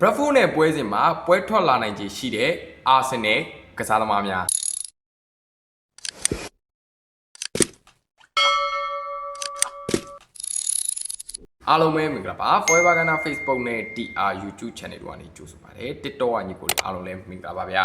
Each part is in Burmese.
ဘရက်ဖို့နဲ့ပွဲစဉ်မှာပွဲထွက်လာနိုင်ခြေရှိတဲ့အာဆင်နယ်ကစားသမားများအားလုံးပဲမင်္ဂလာပါ Forever Ghana Facebook နဲ့ TR YouTube Channel တို့ကနေကြိုဆိုပါရစေ TikTok ကညီကိုတွေအားလုံးလည်းမင်္ဂလာပါဗျာ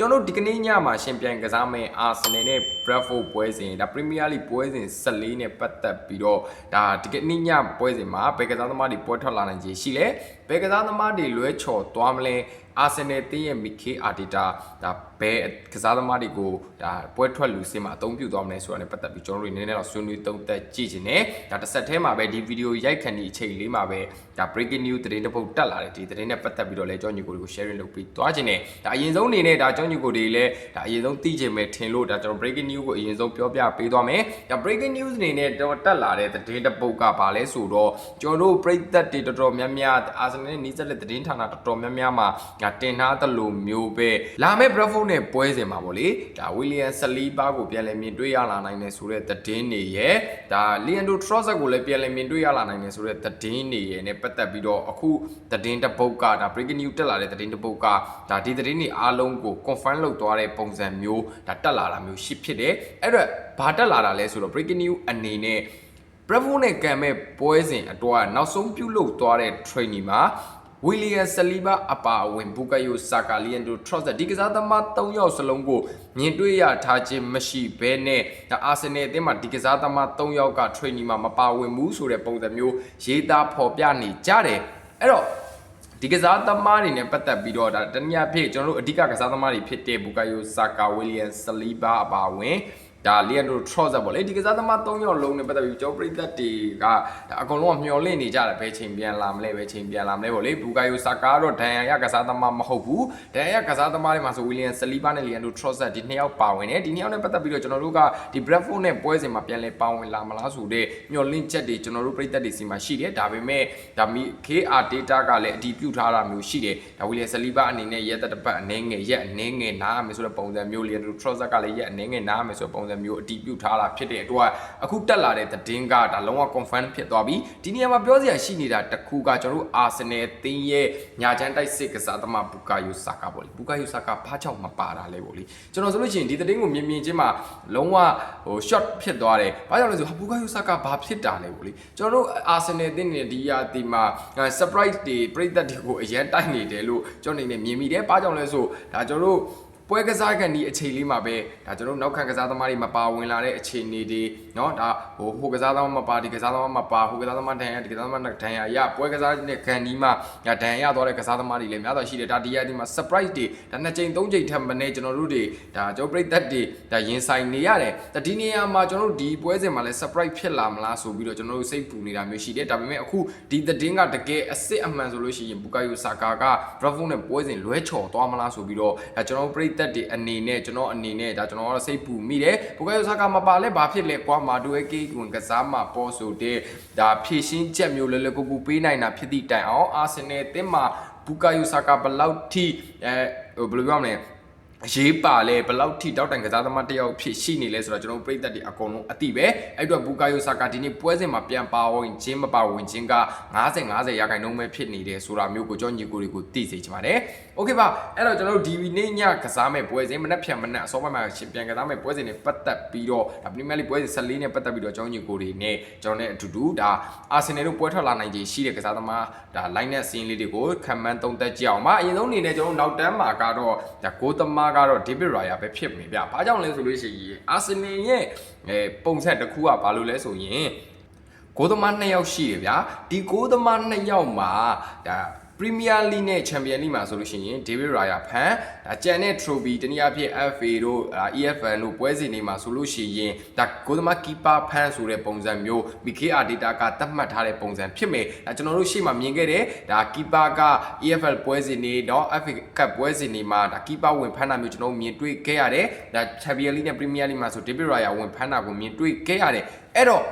ကျွန်တော်တို့ဒီကနေ့ညမှာရှင်ပြိုင်ကစားမယ့် Arsenal နဲ့ Brentford ပွဲစဉ်ဒါ Premier League ပွဲစဉ်14နဲ့ပတ်သက်ပြီးတော့ဒါဒီကနေ့ညပွဲစဉ်မှာဘယ်ကစားသမားတွေပွဲထွက်လာနိုင်ခြေရှိလဲဘယ်ကစားသမားတွေလွဲချော်သွားမလဲ အာဆင်နယ်တင်းရဲ့ Mikel Arteta ဒါဘယ်ကစားသမားတွေကိုဒါပွဲထွက်လူစင်မှာအသုံးပြုသွားမလဲဆိုတာနဲ့ပတ်သက်ပြီးကျွန်တော်တို့နည်းနည်းတော့ဆွေးနွေးသုံးသပ်ကြည့်ခြင်းနဲ့ဒါတစ်ဆက်တည်းမှာပဲဒီဗီဒီယိုရိုက်ခဏဒီအချိန်လေးမှာပဲဒါ breaking news သတင်းတစ်ပုဒ်တက်လာတယ်ဒီသတင်းနဲ့ပတ်သက်ပြီးတော့လည်းကျွန်တော်ညီကိုတွေကို sharing လုပ်ပြီးသွားခြင်းနဲ့ဒါအရင်ဆုံးအနေနဲ့ဒါကျွန်တော်ညီကိုတွေလည်းဒါအရင်ဆုံးသိခြင်းပဲထင်လို့ဒါကျွန်တော် breaking news ကိုအရင်ဆုံးပြောပြပေးသွားမယ်ဒါ breaking news အနေနဲ့တော့တက်လာတဲ့သတင်းတစ်ပုဒ်ကဘာလဲဆိုတော့ကျွန်တော်တို့ပြည်သက်တွေတော်တော်များများအာဆင်နယ်နဲ့နီးစပ်တဲ့သတင်းဌာနတော်တော်များများမှာဒါတင်ထားသလိုမျိုးပဲလာမယ့် Brentford နဲ့ပွဲစဉ်မှာပေါ့လေဒါ William Saliba ကိုပြန်လည်မြင်တွေ့ရလာနိုင်တယ်ဆိုတဲ့သတင်းတွေရဲ့ဒါ Leandro Trossard ကိုလည်းပြန်လည်မြင်တွေ့ရလာနိုင်တယ်ဆိုတဲ့သတင်းတွေရဲ့နဲ့ပတ်သက်ပြီးတော့အခုသတင်းတစ်ပုဒ်ကဒါ breaking news တက်လာတဲ့သတင်းတစ်ပုဒ်ကဒါဒီသတင်းတွေအားလုံးကို confirm လုပ်သွားတဲ့ပုံစံမျိုးဒါတက်လာတာမျိုးရှိဖြစ်တယ်အဲ့တော့ဘာတက်လာတာလဲဆိုတော့ breaking news အနေနဲ့ Bravo နဲ့ကံမဲ့ပွဲစဉ်အတွက်နောက်ဆုံးပြုလုပ်သွားတဲ့ training မှာ ဝီလီယံဆလီဘာအပါအဝင်ဘူကာယိုဆာကာလီယန်ဒိုထရော့ဆက်ဒီကစားသမား၃ယောက်စလုံးကိုမြင်တွေ့ရထားခြင်းမရှိဘဲနဲ့ဒါအာဆင်နယ်အသင်းမှာဒီကစားသမား၃ယောက်က training မှာမပါဝင်ဘူးဆိုတဲ့ပုံစံမျိုးရေးသားဖော်ပြနေကြတယ်အဲ့တော့ဒီကစားသမားတွေနဲ့ပတ်သက်ပြီးတော့ဒါတနည်းအားဖြင့်ကျွန်တော်တို့အဓိကကစားသမားတွေဖြစ်တဲ့ဘူကာယိုဆာကာဝီလီယံဆလီဘာအပါအဝင် ဒါလီယန်ဒိုထရော့ဇာပေါ့လေဒီကစားသမား၃ယောက်လုံးနဲ့ပတ်သက်ပြီးကျွန်တော်ပရိသတ်တွေကဒါအကုန်လုံးကမျော်လင့်နေကြတယ်ဘယ်ချိန်ပြန်လာမလဲဘယ်ချိန်ပြန်လာမလဲပေါ့လေဘူကာယိုဆာကာကတော့ဒန်ယာရကစားသမားမဟုတ်ဘူးဒန်ယာရကစားသမားတွေမှာဆိုဝီလီယံဆလီဘာနဲ့လီယန်ဒိုထရော့ဇာဒီနှစ်ယောက်ပါဝင်တယ်ဒီနှစ်ယောက်နဲ့ပတ်သက်ပြီးတော့ကျွန်တော်တို့ကဒီဘရက်ဖို့နဲ့ပွဲစဉ်မှာပြန်လဲပါဝင်လာမလားဆိုတဲ့မျော်လင့်ချက်တွေကျွန်တော်တို့ပရိသတ်တွေစီမှာရှိတယ်ဒါပေမဲ့ဒါမီ KR data ကလည်းအတည်ပြုထားတာမျိုးရှိတယ်ဒါဝီလီယံဆလီဘာအနေနဲ့ရက်သက်တစ်ပတ်အနေငယ်ရက်အနေငယ်နားရမယ်ဆိုတဲ့ပုံစံမျိုးလီယန်ဒိုထရော့ဇာကလည်းရက်အနေငယ်နားရမယ်ဆိုတဲ့ပုံစံမျိုးအတည်ပြုထားတာဖြစ်တဲ့အတွက်အခုတက်လာတဲ့သတင်းကဒါလုံးဝ confirm ဖြစ်သွားပြီဒီနေရာမှာပြောစရာရှိနေတာတစ်ခုကကျွန်တော်တို့အာဆင်နယ်အသင်းရဲ့ညာချမ်းတိုက်စစ်ကစားသမားဘူကာယိုဆာကာပေါ့လေဘူကာယိုဆာကာဘာကြောင့်မပါတာလဲပေါ့လေကျွန်တော်ဆိုလို့ရှိရင်ဒီသတင်းကိုမြင်မြင်ချင်းမှာလုံးဝဟို short ဖြစ်သွားတယ်ဘာကြောင့်လဲဆိုဘူကာယိုဆာကာဘာဖြစ်တာလဲပေါ့လေကျွန်တော်တို့အာဆင်နယ်အသင်းနဲ့ဒီရာဒီမှာ surprise တွေပြိသက်တွေကိုအရန်တိုက်နေတယ်လို့ကျွန်တော်အနေနဲ့မြင်မိတယ်ဘာကြောင့်လဲဆိုဒါကျွန်တော်တို့ ပွဲကစားကန်ဒီအချိန်လေးမှာပဲဒါကျွန်တော်နောက်ခံကစားသမားတွေမပါဝင်လာတဲ့အခြေအနေတွေ နော်ဒါဟိုဟိုကစားသမားမပါဒီကစားသမားမပါဟိုကစားသမားဒဏ်ရာဒီကစားသမားဒဏ်ရာရပွဲကစားနဲ့ဂန်ဒီမှာဒါဒဏ်ရာရသွားတဲ့ကစားသမားတွေလည်းများစွာရှိတယ်ဒါဒီရက်ဒီမှာ surprise တွေဒါနှစ်ချိန်သုံးချိန်ထပ်မနေကျွန်တော်တို့တွေဒါကျွန်တော်ပြိသက်တွေဒါရင်ဆိုင်နေရတယ်ဒါဒီနေရာမှာကျွန်တော်တို့ဒီပွဲစဉ်မှာလည်း surprise ဖြစ်လာမလားဆိုပြီးတော့ကျွန်တော်တို့စိတ်ပူနေတာမျိုးရှိတယ်ဒါပေမဲ့အခုဒီသတင်းကတကယ်အစ်စ်အမှန်ဆိုလို့ရှိရင်ဘူကာယိုဆာကာက Bravo နဲ့ပွဲစဉ်လွဲချော်သွားမလားဆိုပြီးတော့ဒါကျွန်တော်ပြိသက်တွေအနေနဲ့ကျွန်တော်အနေနဲ့ဒါကျွန်တော်ကတော့စိတ်ပူမိတယ်ဘူကာယိုဆာကာမပါလဲဘာဖြစ်လဲကွာမာဒိုရဲ့ကေကွန်ကစားမှာပေါ်ဆိုတဲ့ဒါဖြည့်ရှင်းချက်မျိုးလဲလဲကူကူပေးနိုင်တာဖြစ်သည့်တိုင်အောင်အာဆင်နယ်အသင်းမှာဘူကာယိုဆာကာဘယ်လောက်ထိအဲဟိုဘယ်လိုပြောမလဲ အရေးပါလဲဘယ်လောက်ထိတောက်တိုင်ကစားသမားတစ်ယောက်ဖြစ်ရှိနေလဲဆိုတော့ကျွန်တော်တို့ပြည်သက်တွေအကုန်လုံးအတိပဲအဲ့တော့ဘူကာယိုဆာကာဒီနေ့ပွဲစဉ်မှာပြန်ပါဝင်ခြင်းမပါဝင်ခြင်းက90 90ရာခိုင်နှုန်းပဲဖြစ်နေတယ်ဆိုတာမျိုးကိုကျွန်တော်ညီကိုတွေကိုသိစေချင်ပါတယ်โอเคပါအဲ့တော့ကျွန်တော်တို့ဒီနေ့ညကစားမဲ့ပွဲစဉ်မနက်ဖြန်မနက်အစောပိုင်းမှာရှင်ပြန်ကစားမဲ့ပွဲစဉ်တွေပတ်သက်ပြီးတော့ဒါပရီးမီးယားလိပွဲစဉ်14နဲ့ပတ်သက်ပြီးတော့ကျွန်တော်ညီကိုတွေနဲ့ကျွန်တော်နဲ့အတူတူဒါအာဆင်နယ်တို့ပွဲထွက်လာနိုင်ခြေရှိတဲ့ကစားသမားဒါ line နဲ့ scene လေးတွေကိုခံမှန်းသုံးသပ်ကြည့်အောင်ပါအရင်ဆုံးအနေနဲ့ကျွန်တော်နောက်တန်းမှာကတော့ဒါကိုသမား းကတော့ David Raya ပဲဖြစ်မယ်ဗျ။ဘာကြောင့်လဲဆိုလို့ရှိရင်အာဆင်နယ်ရဲ့အဲပုံစံတစ်ခုကဘာလို့လဲဆိုရင်ကိုသမားနှစ်ယောက်ရှိတယ်ဗျာ။ဒီကိုသမားနှစ်ယောက်မှာဒါ ပရီးမီးယားလိနဲ့ချန်ပီယံလိမှာဆိုလို့ရှိရင်ဒေးဗစ်ရာယာဖန်ဒါကြံတဲ့ trophy တနည်းအားဖြင့် FA တို့ EFL တို့ပွဲစဉ်တွေမှာဆိုလို့ရှိရင်ဒါကိုသမားကီပါဖန်ဆိုတဲ့ပုံစံမျိုးမီကေအာဒေတာကသတ်မှတ်ထားတဲ့ပုံစံဖြစ်မယ်ဒါကျွန်တော်တို့ရှေ့မှာမြင်ခဲ့တဲ့ဒါကီပါက EFL ပွဲစဉ်တွေတော့ FA Cup ပွဲစဉ်တွေမှာဒါကီပါဝင်ဖန်တာမျိုးကျွန်တော်မြင်တွေ့ခဲ့ရတယ်ဒါချန်ပီယံလိနဲ့ပရီးမီးယားလိမှာဆိုဒေးဗစ်ရာယာဝင်ဖန်တာကိုမြင်တွေ့ခဲ့ရတယ်အဲ့တော့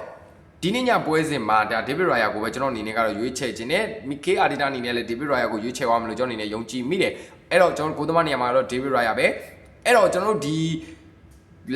ဒီနေ့ညပွဲစဉ်မှာဒါဒေးဗစ်ရာယာကိုပဲကျွန်တော်အနေနဲ့ကတော့ရွေးချယ်ခြင်းနဲ့မီကေအာဒီတာအနေနဲ့လည်းဒေးဗစ်ရာယာကိုရွေးချယ်သွားမလို့ကျွန်တော်အနေနဲ့ယုံကြည်မိတယ်အဲ့တော့ကျွန်တော်ကိုသမားနေရာမှာတော့ဒေးဗစ်ရာယာပဲအဲ့တော့ကျွန်တော်တို့ဒီ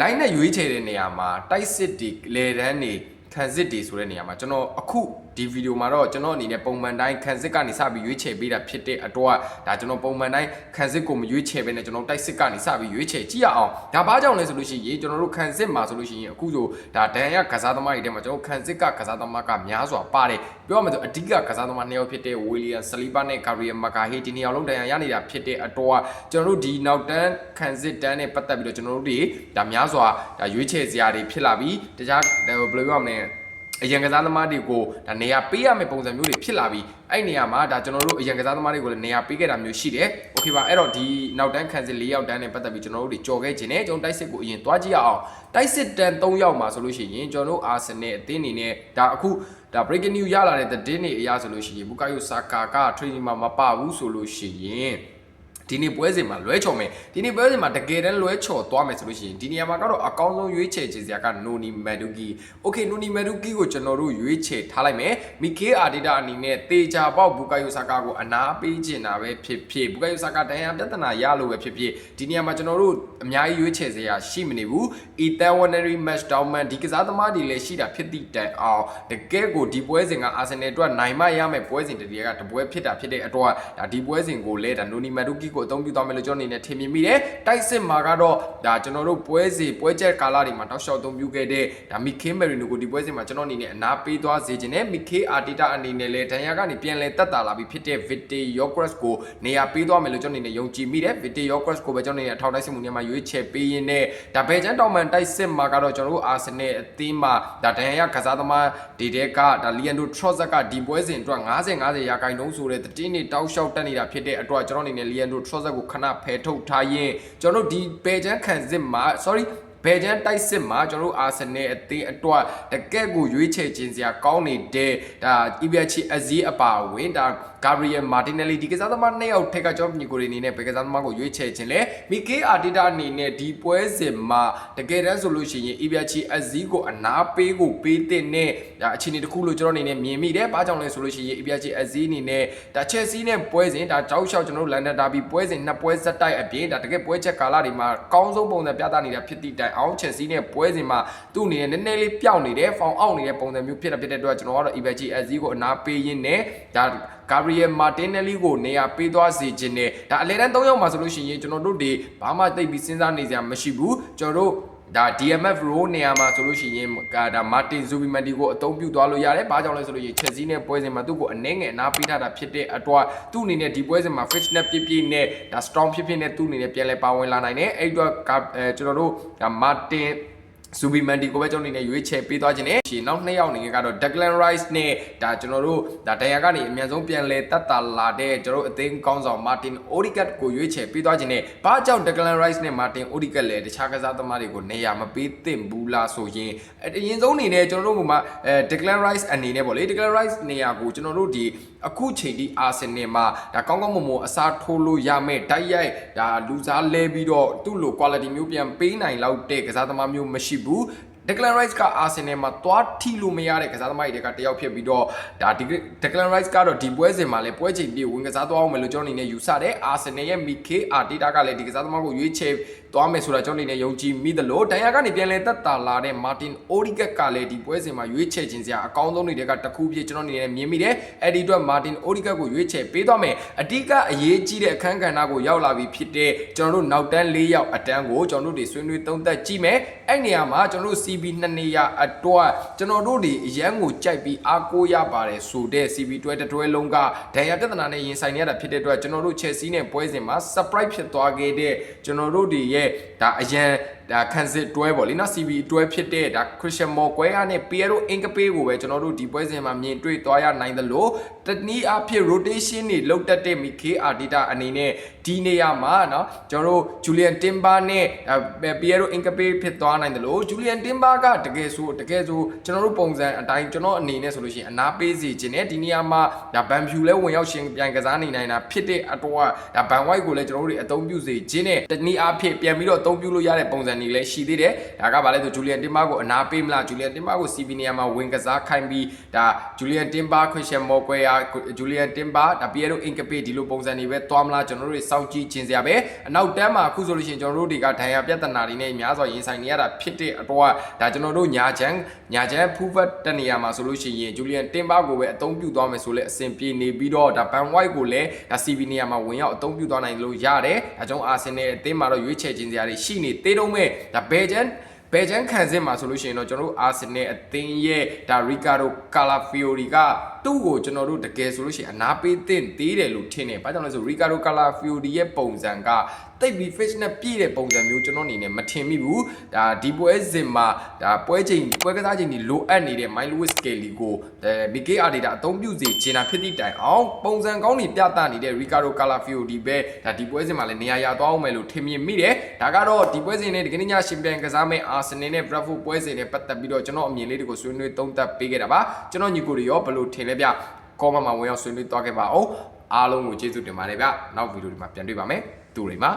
line နဲ့ရွေးချယ်တဲ့နေရာမှာတိုက်စစ်တွေလေတန်းတွေခံစစ်တွေဆိုတဲ့နေရာမှာကျွန်တော်အခုဒီဗီဒီယိုမှာတော့ကျွန်တော်အနေနဲ့ပုံမှန်တိုင်းခံစစ်ကနေစပြီးရွေးချယ်ပေးတာဖြစ်တဲ့အတွက်ဒါကျွန်တော်ပုံမှန်တိုင်းခံစစ်ကိုမရွေးချယ်ဘဲနဲ့ကျွန်တော်တိုက်စစ်ကနေစပြီးရွေးချယ်ကြည့်ရအောင်ဒါဘာကြောင့်လဲဆိုလို့ရှိရင်ကျွန်တော်တို့ခံစစ်မှာဆိုလို့ရှိရင်အခုဆိုဒါဒန်ရကစားသမားတွေထဲမှာကျွန်တော်ခံစစ်ကကစားသမားကများစွာပါတယ်ပြောရမယ်ဆိုအဓိကကစားသမားနှစ်ယောက်ဖြစ်တဲ့ဝီလီယံဆလီဘာနဲ့ကာရီယမ်မကာဟေဒီနှစ်ယောက်လုံးဒန်ရရနေတာဖြစ်တဲ့အတွက်ကျွန်တော်တို့ဒီနောက်တန်းခံစစ်တန်းနဲ့ပတ်သက်ပြီးတော့ကျွန်တော်တို့တွေဒါများစွာဒါရွေးချယ်စရာတွေဖြစ်လာပြီးတခြားဘယ်လိုပြောရမလဲ အရင်ကစားသမားတွေကိုဒါနေရာပေးရမယ့်ပုံစံမျိုးတွေဖြစ်လာပြီးအဲ့နေရာမှာဒါကျွန်တော်တို့အရင်ကစားသမားတွေကိုလည်းနေရာပေးခဲ့တာမျိုးရှိတယ်။ Okay ပါအဲ့တော့ဒီနောက်တန်းခံစစ်၄ယောက်တန်းနဲ့ပတ်သက်ပြီးကျွန်တော်တို့တွေကြော်ခဲ့ခြင်းနဲ့ကျွန်တော်တိုက်စစ်ကိုအရင်သွားကြည့်ရအောင်။တိုက်စစ်တန်း၃ယောက်မှာဆိုလို့ရှိရင်ကျွန်တော်တို့အာဆင်နယ်အသင်းအနေနဲ့ဒါအခုဒါ breaking news ရလာတဲ့သတင်းတွေအရဆိုလို့ရှိရင်ဘူကာယိုဆာကာက training မှာမပါဘူးဆိုလို့ရှိရင် ဒီနေ့ပွဲစဉ်မှာလွဲချော်မယ်ဒီနေ့ပွဲစဉ်မှာတကယ်တမ်းလွဲချော်သွားမယ်ဆိုလို့ရှိရင်ဒီနေရာမှာကတော့အကောင်းဆုံးရွေးချယ်ခြင်းစရာကနိုနီမက်ဒူကီโอเคနိုနီမက်ဒူကီကိုကျွန်တော်တို့ရွေးချယ်ထားလိုက်မယ်မီကေအာဒီတာအနေနဲ့တေချာပေါက်ဘူကာယိုဆာကာကိုအနာပေးချင်တာပဲဖြစ်ဖြစ်ဘူကာယိုဆာကာတန်ရာပြဿနာရလို့ပဲဖြစ်ဖြစ်ဒီနေရာမှာကျွန်တော်တို့အများကြီးရွေးချယ်စရာရှိမနေဘူး Eternary Match Downman ဒီကစားသမားတွေလည်းရှိတာဖြစ်သည့်တိုင်အောင်တကယ်ကိုဒီပွဲစဉ်ကအာဆင်နယ်အတွက်နိုင်မရမယ့်ပွဲစဉ်တည်းကတပွဲဖြစ်တာဖြစ်တဲ့အတွက်ဒါဒီပွဲစဉ်ကိုလည်းဒါနိုနီမက်ဒူကီကို ုအသုံးပြုသွားမယ်လို့ကျွန်တော်အနေနဲ့ထင်မြင်မိတယ်တိုက်စစ်မှာကတော့ဒါကျွန်တော်တို့ပွဲစီပွဲချက်ကာလတွေမှာတောက်လျှောက်အသုံးပြုခဲ့တဲ့ဒါမီခေမရီနိုကိုဒီပွဲစဉ်မှာကျွန်တော်အနေနဲ့အနာပေးသွားစေခြင်းနဲ့မီခေအာတီတာအနေနဲ့လည်းဒန်ယာကနေပြန်လဲတက်တာလာပြီးဖြစ်တဲ့ Vite Yogres ကိုနေရာပေးသွားမယ်လို့ကျွန်တော်အနေနဲ့ယုံကြည်မိတယ် Vite Yogres ကိုပဲကျွန်တော်အနေနဲ့အထောက်တိုက်စစ်မှုနေရာမှာရွေးချယ်ပေးရင်းနဲ့ဒါဘယ်ချန်တောင်မန်တိုက်စစ်မှာကတော့ကျွန်တော်တို့အာဆင်နယ်အသင်းမှာဒါဒန်ယာကစားသမားဒေတဲ့ကဒါလီယန်ဒိုထရော့ဇက်ကဒီပွဲစဉ်အတွက်50 50ရာခိုင်နှုန်းဆိုတဲ့တတင်းနေတောက်လျှောက်တက်နေတာဖြစ်တဲ့အတွက်ကျွန်တော်အနေနဲ့လီယန်ဒိုထရော့ဇက်ကိုခဏဖယ်ထုတ်ထားရင်းကျွန်တော်တို့ဒီဘယ်ချန်ခံစစ်မှာ sorry ဘယ်ချန်တိုက်စစ်မှာကျွန်တော်တို့အာဆင်နယ်အသင်းအတွက်တကက်ကိုရွေးချယ်ခြင်းစရာကောင်းနေတဲ့ဒါအီဗီယာချီအဇီးအပါဝင်ဒါ ဂါဘရီယယ်မာတင်နယ်လီဒီကစားသမားနှစ်ယောက်ထက်ကကျွန်တော်ညီကိုတွေအနေနဲ့ဘယ်ကစားသမားကိုရွေးချယ်ခြင်းလဲမီကေအာတီတာအနေနဲ့ဒီပွဲစဉ်မှာတကယ်တမ်းဆိုလို့ရှိရင်အီဗီယာချီအဇီးကိုအနာပေးကိုပေးတဲ့နဲ့ဒါအခြေအနေတစ်ခုလို့ကျွန်တော်အနေနဲ့မြင်မိတယ်။ဘာကြောင့်လဲဆိုလို့ရှိရင်အီဗီယာချီအဇီးအနေနဲ့ဒါချက်စီးနဲ့ပွဲစဉ်ဒါတောက်လျှောက်ကျွန်တော်တို့လန်ဒန်ဒါဘီပွဲစဉ်နှစ်ပွဲဆက်တိုက်အပြင်ဒါတကယ်ပွဲချက်ကာလတွေမှာကောင်းဆုံးပုံစံပြသနေတာဖြစ်သည့်တိုင်အောင်ချက်စီးနဲ့ပွဲစဉ်မှာသူ့အနေနဲ့နည်းနည်းလေးပျောက်နေတယ်ဖောင်အောက်နေတဲ့ပုံစံမျိုးဖြစ်တာဖြစ်တဲ့အတွက်ကျွန်တော်ကတော့ EVG SZ ကိုအနာပေးရင်းနဲ့ဒါဂါဘရီယယ်မာတင်နယ်လီကိုနေရာပေးသွားစေခြင်းနဲ့ဒါအလဲတန်း၃ယောက်မှာဆိုလို့ရှိရင်ကျွန်တော်တို့တွေဘာမှသိပ်ပြီးစဉ်းစားနေစရာမရှိဘူးကျွန်တော်တို့ဒါ DMF row နေရာမှာဆိုလို့ရှိရင်ဒါမာတင်ဇူဘီမန်ဒီကိုအသုံးပြုသွားလို့ရတယ်။ဘာကြောင့်လဲဆိုလို့ရှိရင်ချက်စီးနဲ့ပွဲစဉ်မှာသူ့ကိုအနှဲငယ်အနာပေးထားတာဖြစ်တဲ့အတွက်သူ့အနေနဲ့ဒီပွဲစဉ်မှာ fish net ပြည့်ပြည့်နဲ့ဒါ strong ဖြစ်ဖြစ်နဲ့သူ့အနေနဲ့ပြန်လဲပါဝင်လာနိုင်တယ်။အဲ့တော့အဲကျွန်တော်တို့ဒါမာ တင်ဇူဘီမန်ဒီကိုပဲကျွန်တော်အနေနဲ့ရွေးချယ်ပေးသွားခြင်းနဲ့ရှင်နောက်နှစ်ယောက်အနေနဲ့ကတော့ Declan Rice နဲ့ဒါကျွန်တော်တို့ဒါတန်ယာကနေအမြန်ဆုံးပြန်လဲတက်တာလာတဲ့ကျွန်တော်တို့အသိကောင်းဆောင် Martin Odegaard ကိုရွေးချယ်ပေးသွားခြင်းနဲ့ဘာကြောင့် Declan Rice နဲ့ Martin Odegaard လဲတခြားကစားသမားတွေကိုနေရာမပေးသင့်ဘူးလားဆိုရင်အရင်ဆုံးအနေနဲ့ကျွန်တော်တို့ကမှအဲ Declan Rice အနေနဲ့ပေါ့လေ Declan Rice နေရာကိုကျွန်တော်တို့ဒီအခုချိန်ဒီအာဆင်နယ်မှာဒါကောင်းကောင်းမွန်မွန်အစားထိုးလို့ရမယ်တိုက်ရိုက်ဒါလူစားလဲပြီးတော့သူ့လို quality မျိုးပြန်ပေးနိုင်လောက်တဲ့ကစားသမားမျိုးမရှိဘူး Declan Rice က Arsenal မှာသွားထိလို့မရတဲ့ကစားသမားတွေကတယောက်ဖြစ်ပြီးတော့ဒါ Declan Rice ကတော့ဒီပွဲစဉ်မှာလည်းပွဲချိန်ပြည့်ဝင်ကစားသွားအောင်မယ်လို့ကျွန်တော်အနေနဲ့ယူဆတယ် Arsenal ရဲ့ Mikel Arteta ကလည်းဒီကစားသမားကိုရွေးချယ်သွားမယ်ဆိုတာကျွန်တော်အနေနဲ့ယုံကြည်မိသလိုဒန်ယာကနေပြန်လဲသက်တာလာတဲ့ Martin Odegaard ကလည်းဒီပွဲစဉ်မှာရွေးချယ်ခြင်းစရာအကောင်းဆုံးတွေကတစ်ခုဖြစ်ကျွန်တော်အနေနဲ့မြင်မိတယ်အဲ့ဒီအတွက် Martin Odegaard ကိုရွေးချယ်ပေးသွားမယ်အဓိကအရေးကြီးတဲ့အခန်းကဏ္ဍကိုရောက်လာပြီဖြစ်တဲ့ကျွန်တော်တို့နောက်တန်း၄ယောက်အတန်းကိုကျွန်တော်တို့တွေဆွေးနွေးသုံးသပ်ကြည့်မယ်အဲ့နေရာမှာကျွန်တော်တို့ CB နှစ်နေရာအတွက်ကျွန်တော်တို့တွေအရန်ကိုကြိုက်ပြီးအားကိုးရပါတယ်ဆိုတဲ့ CB တွဲတစ်တွဲလုံးကဒန်ယာပြဿနာနဲ့ရင်ဆိုင်နေရတာဖြစ်တဲ့အတွက်ကျွန်တော်တို့ Chelsea နဲ့ပွဲစဉ်မှာ surprise ဖြစ်သွားခဲ့တဲ့ကျွန်တော်တို့တွေရဲ့ဒါအရန် ဒါခန်းစစ်တွဲပေါ့လေနော် CB တွဲဖြစ်တဲ့ဒါ Christian Morguera နဲ့ Piero Incape ကိုပဲကျွန်တော်တို့ဒီပွဲစဉ်မှာမြင်တွေ့သွားရနိုင်သလိုတနည်းအားဖြင့် rotation တွေလောက်တက်တဲ့ Mikel Arteta အနေနဲ့ဒီနေရာမှာနော်ကျွန်တော်တို့ Julian Timber နဲ့ Piero Incape ဖြစ်သွားနိုင်သလို Julian Timber ကတကယ်ဆိုတကယ်ဆိုကျွန်တော်တို့ပုံစံအတိုင်းကျွန်တော်အနေနဲ့ဆိုလို့ရှိရင်အနာပေးစီခြင်းနဲ့ဒီနေရာမှာဒါ Van View လဲဝင်ရောက်ရှင်ပြန်ကစားနေနိုင်တာဖြစ်တဲ့အတော့ဒါ Van White ကိုလည်းကျွန်တော်တို့တွေအသုံးပြုစေခြင်းနဲ့တနည်းအားဖြင့်ပြန်ပြီးတော့အသုံးပြုလို့ရတဲ့ပုံစံတွေလည်းရှိသေးတယ်ဒါကဘာလဲဆိုဂျူလီယန်တင်ဘာကိုအနာပေးမလားဂျူလီယန်တင်ဘာကိုစီဗီနီယာမှာဝင်ကစားခိုင်းပြီးဒါဂျူလီယန်တင်ဘာခရစ်ရှန်မော်ကွဲယာဂျူလီယန်တင်ဘာဒါပီယရိုအင်ကပေဒီလိုပုံစံတွေပဲသွားမလားကျွန်တော်တို့တွေစောင့်ကြည့်ခြင်းစရာပဲအနောက်တန်းမှာအခုဆိုလို့ရှိရင်ကျွန်တော်တို့တွေကဒဏ်ရာပြဿနာတွေနဲ့များစွာရင်ဆိုင်နေရတာဖြစ်တဲ့အတွက်ဒါကျွန်တော်တို့ညာချမ်းညာချမ်းဖူးဖတ်တဲ့နေရာမှာဆိုလို့ရှိရင်ဂျူလီယန်တင်ဘာကိုပဲအသုံးပြုသွားမယ်ဆိုလဲအဆင်ပြေနေပြီးတော့ဒါဘန်ဝိုက်ကိုလည်းဒါ CV နေရာမှာဝင်ရောက်အသုံးပြုသွားနိုင်လို့ရတယ်ဒါကြောင့်အာဆင်နယ်အသင်းမှာတော့ရွေးချယ်ခြင်းစရာတွေရှိနေသေးတော့မဲ့ဒါဘယ်ချန်ဘယ်ချန်ခံစစ်မှာဆိုလို့ရှိရင်တော့ကျွန်တော်တို့အာဆင်နယ်အသင်းရဲ့ဒါရီကာဒိုကာလာဖီယိုရီကသူ့ကိုကျွန်တော်တို့တကယ်ဆိုလို့ရှိရင်အနာပေးသင့်သေးတယ်လို့ထင်တယ်။ဘာကြောင့်လဲဆိုရီကာဒိုကာလာဖီယိုရီရဲ့ပုံစံက တိတ်ပြီး fish နဲ့ပြည့်တဲ့ပုံစံမျိုးကျွန်တော်အနေနဲ့မထင်မိဘူး။ဒါဒီပွဲစဉ်မှာဒါပွဲချိန်ပွဲကစားချိန်တွေလိုအပ်နေတဲ့ Mike Lewis Kelly ကိုအဲ BKR data အသုံးပြုစေချင်တာဖြစ်သည့်တိုင်အောင်ပုံစံကောင်းတွေပြသနေတဲ့ Ricardo Calafiori ပဲဒါဒီပွဲစဉ်မှာလည်းနေရာရသွားအောင်မယ်လို့ထင်မြင်မိတယ်။ဒါကတော့ဒီပွဲစဉ်နဲ့ဒီကနေ့ညရှင်ပြန်ကစားမယ့် Arsenal နဲ့ Brentford ပွဲစဉ်နဲ့ပတ်သက်ပြီးတော့ကျွန်တော်အမြင်လေးတွေကိုဆွေးနွေးသုံးသပ်ပေးခဲ့တာပါ။ကျွန်တော်ညီကိုတွေရောဘယ်လိုထင်လဲဗျ။ comment မှာဝင်ရောက်ဆွေးနွေးသွားခဲ့ပါအောင်။အားလုံးကိုကျေးဇူးတင်ပါတယ်ဗျ။နောက်ဗီဒီယိုဒီမှာပြန်တွေ့ပါမယ်။ တူတွေမှာ